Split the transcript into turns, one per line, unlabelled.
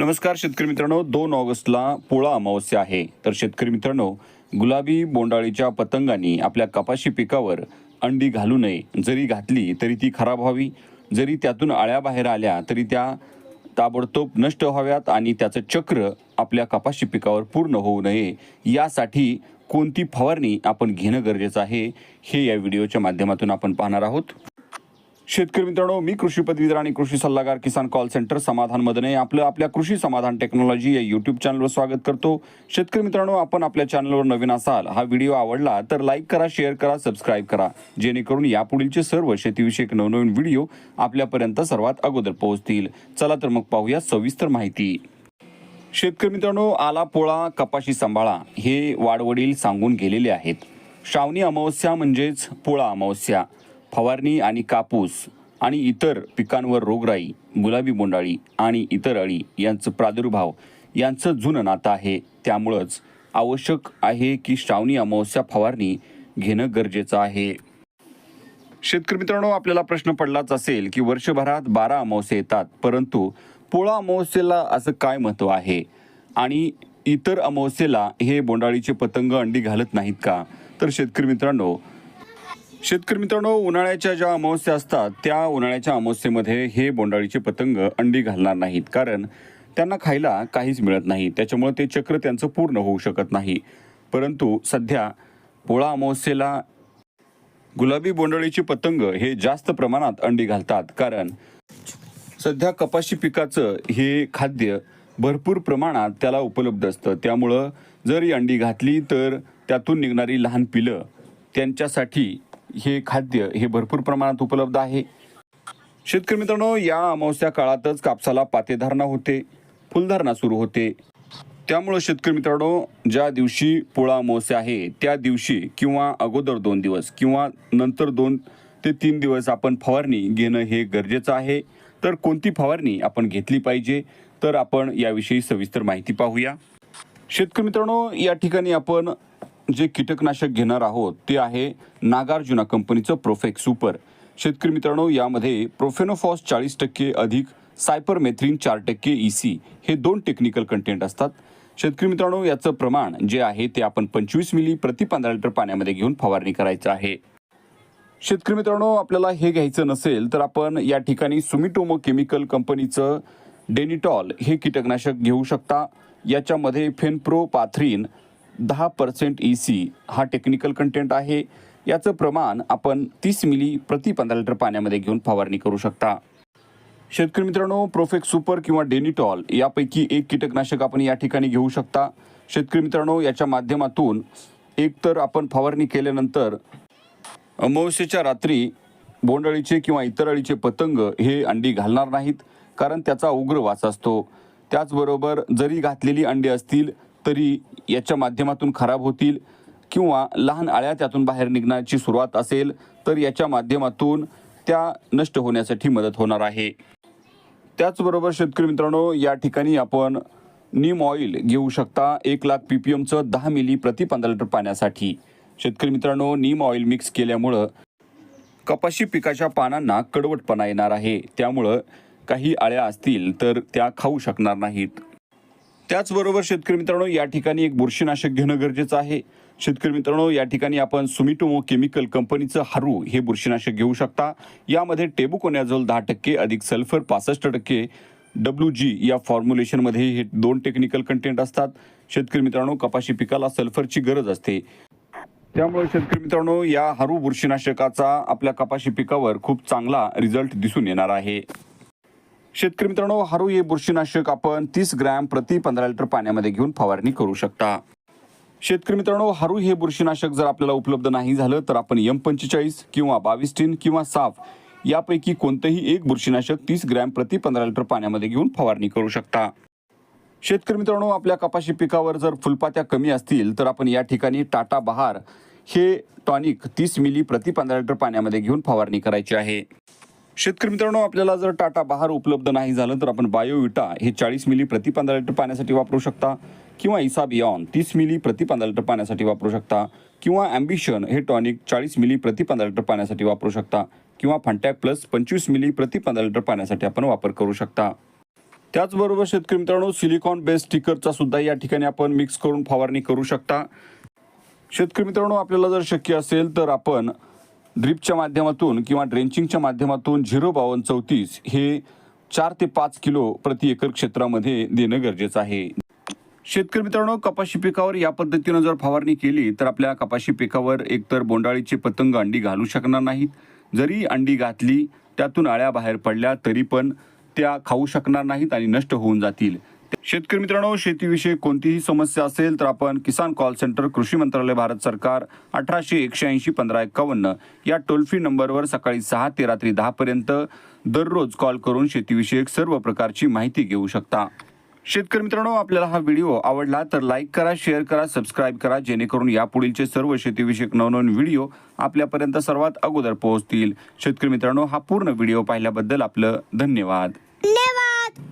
नमस्कार शेतकरी मित्रांनो दोन ऑगस्टला पोळा अमावस्या आहे. तर शेतकरी मित्रांनो गुलाबी बोंडाळीच्या पतंगांनी आपल्या कपाशी पिकावर अंडी घालू नये. जरी घातली तरी ती खराब व्हावी. जरी त्यातून आळ्या बाहेर आल्या तरी त्या ताबडतोब नष्ट व्हाव्यात आणि त्याचं चक्र आपल्या कपाशी पिकावर पूर्ण होऊ नये. यासाठी कोणती फवारणी आपण घेणं गरजेचं आहे हे या व्हिडिओच्या माध्यमातून आपण पाहणार आहोत. शेतकरी मित्रांनो मी कृषी पदवीधर आणि कृषी सल्लागार किसान कॉल सेंटर समाधान मदने. आपलं आपल्या कृषी समाधान टेक्नॉलॉजी या यूट्यूब चॅनलवर स्वागत करतो. शेतकरी मित्रांनो आपण आपल्या चॅनलवर नवीन असाल हा व्हिडिओ आवडला तर लाईक करा शेअर करा सबस्क्राईब करा. जेणेकरून यापुढीलचे सर्व शेतीविषयक नवनवीन व्हिडिओ आपल्यापर्यंत सर्वात अगोदर पोहोचतील. चला तर मग पाहूया सविस्तर माहिती. शेतकरी मित्रांनो आला पोळा कपाशी सांभाळा हे वाडवडील सांगून गेलेले आहेत. श्रावणी अमावस्या म्हणजेच पोळा अमावस्या. फवारणी आणि कापूस आणि इतर पिकांवर रोगराई गुलाबी बोंडाळी आणि इतर अळी यांचं प्रादुर्भाव यांचं जुनं नातं आहे. त्यामुळंच आवश्यक आहे की श्रावणी अमावस्या फवारणी घेणं गरजेचं आहे. शेतकरी मित्रांनो आपल्याला प्रश्न पडलाच असेल की वर्षभरात बारा अमावस्या येतात परंतु पोळा अमावस्येला असं काय महत्त्व आहे? आणि इतर अमावस्येला हे बोंडाळीचे पतंग अंडी घालत नाहीत का? तर शेतकरी मित्रांनो शेतकरी मित्रांनो उन्हाळ्याच्या ज्या अमावस्या असतात त्या उन्हाळ्याच्या अमावस्येमध्ये हे बोंडाळीचे पतंग अंडी घालणार नाहीत. कारण त्यांना खायला काहीच मिळत नाही. त्याच्यामुळे ते चक्र त्यांचं पूर्ण होऊ शकत नाही. परंतु सध्या पोळा अमावस्येला गुलाबी बोंडाळीचे पतंग हे जास्त प्रमाणात अंडी घालतात. कारण सध्या कपाशी पिकाचं हे खाद्य भरपूर प्रमाणात त्याला उपलब्ध असतं. त्यामुळं जर ही अंडी घातली तर त्यातून निघणारी लहान पिलं त्यांच्यासाठी हे खाद्य हे भरपूर प्रमाणात उपलब्ध आहे. शेतकरी मित्रांनो या अमावस्या काळातच कापसाला पातेधारणा होते फुलधारणा सुरू होते. त्यामुळं शेतकरी मित्रांनो ज्या दिवशी पोळा अमावस्या आहे त्या दिवशी किंवा अगोदर दोन दिवस किंवा नंतर दोन ते तीन दिवस आपण फवारणी घेणं हे गरजेचं आहे. तर कोणती फवारणी आपण घेतली पाहिजे तर आपण याविषयी सविस्तर माहिती पाहूया. शेतकरी मित्रांनो या ठिकाणी आपण जे कीटकनाशक घेणार आहोत ते आहे नागार्जुना कंपनीचं प्रोफेक्स सुपर शेतकरी मित्रांनो यामध्ये प्रोफेनोफॉस चाळीस टक्के अधिक सायपरमेथ्रिन चार टक्के ई सी हे दोन टेक्निकल कंटेंट असतात. शेतकरी मित्रांनो याचं प्रमाण जे आहे ते आपण पंचवीस मिली प्रति पंधरा लिटर पाण्यामध्ये घेऊन फवारणी करायचं आहे. शेतकरी मित्रांनो आपल्याला हे घ्यायचं नसेल तर आपण या ठिकाणी सुमिटोमो केमिकल कंपनीचं डेनिटॉल हे कीटकनाशक घेऊ शकता. याच्यामध्ये फेनप्रो पाथरीन दहा पर्सेंट ई सी हा टेक्निकल कंटेंट आहे. याचं प्रमाण आपण तीस मिली प्रति पंधरा लिटर पाण्यामध्ये घेऊन फवारणी करू शकता. शेतकरी मित्रांनो प्रोफेक्ट सुपर किंवा डेनिटॉल यापैकी एक कीटकनाशक आपण या ठिकाणी घेऊ शकता. शेतकरी मित्रांनो याच्या माध्यमातून एक तर आपण फवारणी केल्यानंतर अमावस्येच्या रात्री बोंडअळीचे किंवा इतर अळीचे पतंग हे अंडी घालणार नाहीत कारण त्याचा उग्र वास असतो. त्याचबरोबर जरी घातलेली अंडी असतील तरी याच्या माध्यमातून खराब होतील किंवा लहान आळ्या त्यातून बाहेर निघण्याची सुरुवात असेल तर याच्या माध्यमातून त्या नष्ट होण्यासाठी मदत होणार आहे. त्याचबरोबर शेतकरी मित्रांनो या ठिकाणी आपण नीम ऑइल घेऊ शकता. एक लाख पी पी एमचं दहा मिली प्रति पंधरा लिटर पाण्यासाठी. शेतकरी मित्रांनो नीम ऑइल मिक्स केल्यामुळं कपाशी पिकाच्या पानांना कडवटपणा येणार आहे. त्यामुळं काही आळ्या असतील तर त्या खाऊ शकणार नाहीत. त्याचबरोबर शेतकरी मित्रांनो या ठिकाणी एक बुरशीनाशक घेणं गरजेचं आहे. शेतकरी मित्रांनो या ठिकाणी आपण सुमिटोमो केमिकल कंपनीचं हारू हे बुरशीनाशक घेऊ शकता. यामध्ये टेबुकोनॅझोल दहा टक्के अधिक सल्फर पासष्ट टक्के डब्ल्यू जी या फॉर्म्युलेशनमध्ये हे दोन टेक्निकल कंटेंट असतात. शेतकरी मित्रांनो कपाशी पिकाला सल्फरची गरज असते. त्यामुळे शेतकरी मित्रांनो या हरू बुरशीनाशकाचा आपल्या कपाशी पिकावर खूप चांगला रिझल्ट दिसून येणार आहे. शेतकरी मित्रांनो हरू हे बुरशीनाशक आपण तीस ग्रॅम प्रति पंधरा लिटर पाण्यामध्ये घेऊन फवारणी करू शकता. शेतकरी मित्रांनो हारू हे बुरशीनाशक जर आपल्याला उपलब्ध नाही झालं तर आपण यम पंचेचाळीस किंवा बावीस टीन किंवा साफ यापैकी कोणतंही एक बुरशीनाशक तीस ग्रॅम प्रति पंधरा लिटर पाण्यामध्ये घेऊन फवारणी करू शकता. शेतकरी मित्रांनो आपल्या कपाशी पिकावर जर फुलपात्या कमी असतील तर आपण या ठिकाणी टाटा बहार हे टॉनिक तीस मिली प्रति पंधरा लिटर पाण्यामध्ये घेऊन फवारणी करायची आहे. शेतकरी मित्रांनो आपल्याला जर टाटा बहार उपलब्ध नाही झालं तर आपण बायोविटा हे चाळीस मिली प्रति पंधरा लिटर पाण्यासाठी वापरू शकता किंवा इसा बियॉन तीस मिली प्रति पंधरा लिटर पाण्यासाठी वापरू शकता किंवा ॲम्बिशन हे टॉनिक चाळीस मिली प्रति पंधरा लिटर पाण्यासाठी वापरू शकता किंवा फंटॅक प्लस पंचवीस मिली प्रति पंधरा लिटर पाण्यासाठी आपण वापर करू शकता. त्याचबरोबर शेतकरी मित्रांनो सिलिकॉन बेस स्टिकरचा सुद्धा या ठिकाणी आपण मिक्स करून फवारणी करू शकता. शेतकरी मित्रांनो आपल्याला जर शक्य असेल तर आपण ड्रिपच्या माध्यमातून किंवा ड्रेंचिंगच्या माध्यमातून झिरो बावन्न चौतीस हे चार ते पाच किलो प्रति एकर क्षेत्रामध्ये देणं गरजेचं आहे. शेतकरी मित्रांनो कपाशी पिकावर या पद्धतीनं जर फवारणी केली तर आपल्या कपाशी पिकावर एकतर बोंडाळीचे पतंग अंडी घालू शकणार नाहीत. जरी अंडी घातली त्यातून आळ्या बाहेर पडल्या तरी पण त्या खाऊ शकणार नाहीत आणि नष्ट होऊन जातील. शेतकरी मित्रांनो शेतीविषयी कोणतीही समस्या असेल तर आपण किसान कॉल सेंटर कृषी मंत्रालय भारत सरकार अठराशे एकशे ऐंशी पंधरा एकावन्न या टोल फ्री नंबरवर सकाळी सहा ते रात्री दहा पर्यंत दररोज कॉल करून शेतीविषयक सर्व प्रकारची माहिती घेऊ शकता. शेतकरी मित्रांनो आपल्याला हा व्हिडिओ आवडला तर लाईक करा शेअर करा सबस्क्राईब करा जेणेकरून यापुढीलचे सर्व शेतीविषयक नवनवीन व्हिडिओ आपल्यापर्यंत सर्वात अगोदर पोहोचतील. शेतकरी मित्रांनो हा पूर्ण व्हिडिओ पाहिल्याबद्दल आपलं धन्यवाद.
धन्यवाद!